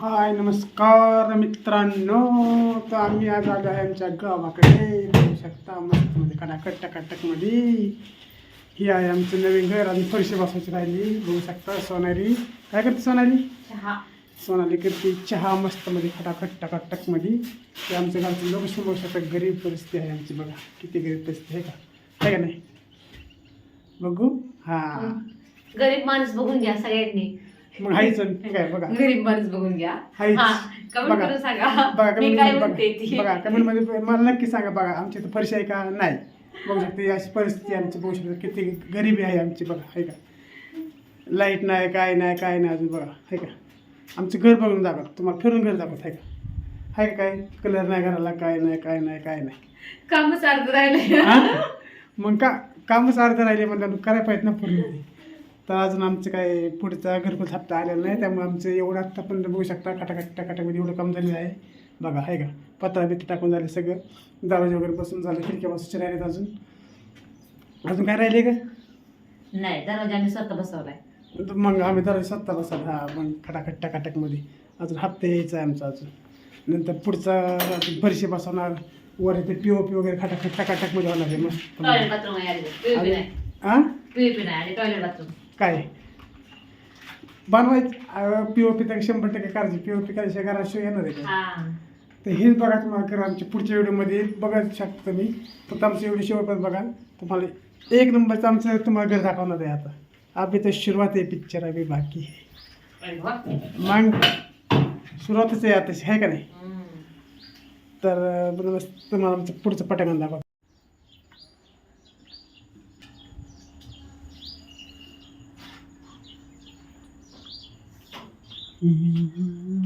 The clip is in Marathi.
हाय नमस्कार मित्रांनो. तर आम्ही आज आलो आहे आमच्या गावाकडे. बघू शकता मस्त मध्ये कटाकट टकाटकमध्ये. ही आहे आमचं नवीन घर आणि फरशी बसवायची राहिली. बघू शकता सोनाली काय करते सोनाली चहा. सोनाली करते चहा मस्त मध्ये खटाखट टकाटकमध्ये. ते आमच्या घरचं लोकेशन बघू शकता गरीब परिस्थिती आहे आमची बघा. किती गरीब परिस्थिती आहे का? आहे का नाही? बघू. हां. गरीब माणूस बघून घ्या सगळ्यांनी. मग हायच बघा. गरीब माणूस बघून घ्या. हायच. कमेंट बघा. करून सांगा. बघा मी कमेंट काय मध्ये म्हणते बघा. ती. बघा कमेंटमध्ये मला नक्की सांगा बघा आमची तर फरशी आहे का नाही? बघू शकते अशी परिस्थिती आमची बघू शकते. किती गरिबी आहे आमची बघा आहे का? लाइट नाही काय नाही काय नाही अजून बघा आहे का? आमचं घर बघून दाखवत तुम्हाला फिरून घर दाखवत आहे का? आहे का काय? कलर नाही घराला काय नाही काय नाही काय नाही. काम अर्ध राहिले हा? मग का कामच अर्ध राहिले म्हणलं करायला पाहिजे ना पूर्ण. तर अजून आमचं काय पुढचा घरकुल हप्ता आलेला नाही त्यामुळे आमचं एवढं आत्ता पण बघू शकता काटाकाट टाकाटामध्ये एवढं काम झालेलं आहे. बघा आहे का? पत्रा बित्र टाकून झाले सगळं. दरवाजा वगैरे बसून झालं खिडक्या बसून राहिलेत अजून. अजून काय राहिले का? नाही दरवाजा आम्ही स्वतः बसवलाय. मग आम्ही दरवाजा स्वतः बसाल हा मग खटाखट टाकाटकमध्ये. अजून हप्ते यायचा आहे आमचा अजून. नंतर पुढचा फरशी बसवणार. वर इथे पी ओ पी वगैरे खटाखट टाकाटकमध्ये होणार आहे मस्त टॉयलेट बाथरूम आहे पीयूपी नाही. हां नाही आणि टॉयलेट बाथरूम काय? बनवायचं पी ओ पी तर शंभर टक्के करायची पी ओ पी करायची घराशिवाय येणार आहे का? तर हेच बघा तुम्हाला करा आमच्या पुढच्या व्हिडिओमध्ये बघा शकता तुम्ही. फक्त आमचं व्हिडिओ शेवटपर्यंत बघा. तुम्हाला एक नंबरचं आमचं तुम्हाला घर दाखवणार आहे आता. अभि तर सुरुवात आहे पिक्चर अभि बाकी आहे. मग सुरुवातच आहे आता आहे का नाही. तर तुम्हाला आमचं पुढचं पटांगण दाखवा 嗯